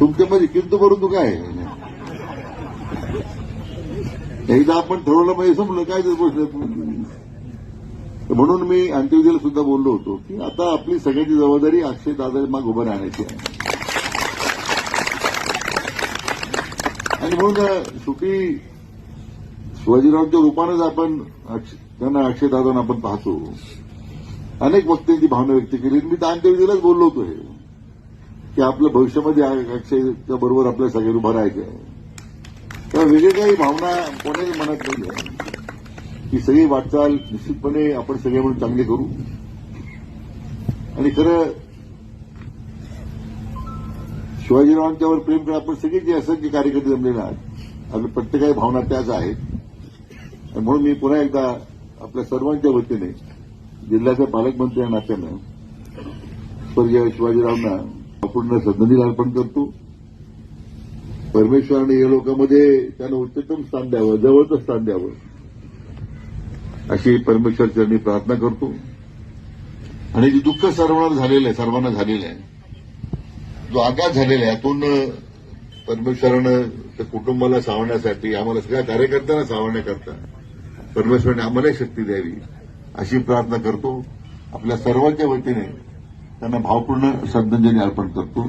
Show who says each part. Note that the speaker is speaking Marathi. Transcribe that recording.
Speaker 1: तुमच्यामध्ये किंतु परंतु काय? एकदा आपण ठरवलं पाहिजे संपलं काय गोष्ट तर म्हणून मी अंत्यविधीला सुद्धा बोललो होतो की आता आपली सगळ्याची जबाबदारी अक्षय दादा माग उभं राहण्याची आहे. आणि म्हणून शेवटी शिवाजीरावांच्या रूपानेच आपण त्यांना त्यांना अक्षयदादांना आपण पाहतो. अनेक वक्त्यांची भावना व्यक्त केली. मी तर अंत्यविधीलाच बोललो होतो हे. की आपलं भविष्यामध्ये अक्षयच्या बरोबर आपल्या सगळ्यांनी उभं राहायचं आहे तर वेगळी काही भावना कोणाही मनात नाही आहे. ही सगळी वाटचाल निश्चितपणे आपण सगळे म्हणून चांगली करू. आणि खरं शिवाजीरावांच्यावर प्रेम करा आपण सगळे जे असंख्य कार्यकर्ते जमलेले आहात आपल्या प्रत्येकाही भावना त्याच आहेत. आणि म्हणून मी पुन्हा एकदा आपल्या सर्वांच्या वतीने जिल्ह्याच्या पालकमंत्री या नात्यानं स्वर्गीय शिवाजीरावांना अपूर्ण श्रद्धांजली अर्पण करतो. परमेश्वराने या लोकांमध्ये त्यांना उच्चतम स्थान द्यावं जवळचं स्थान द्यावं अशी परमेश्वर चरणी प्रार्थना करतो. आणि जे दुःख सर्वांना झालेलं आहे सर्वांना झालेलं आहे जो आघात झालेला आहे यातून परमेश्वरानं त्या कुटुंबाला सावरण्यासाठी आम्हाला सगळ्या कार्यकर्त्यांना सावण्याकरता परमेश्वराने आम्हाला शक्ती द्यावी अशी प्रार्थना करतो. आपल्या सर्वांच्या वतीने त्यांना भावपूर्ण श्रद्धांजली अर्पण करतो.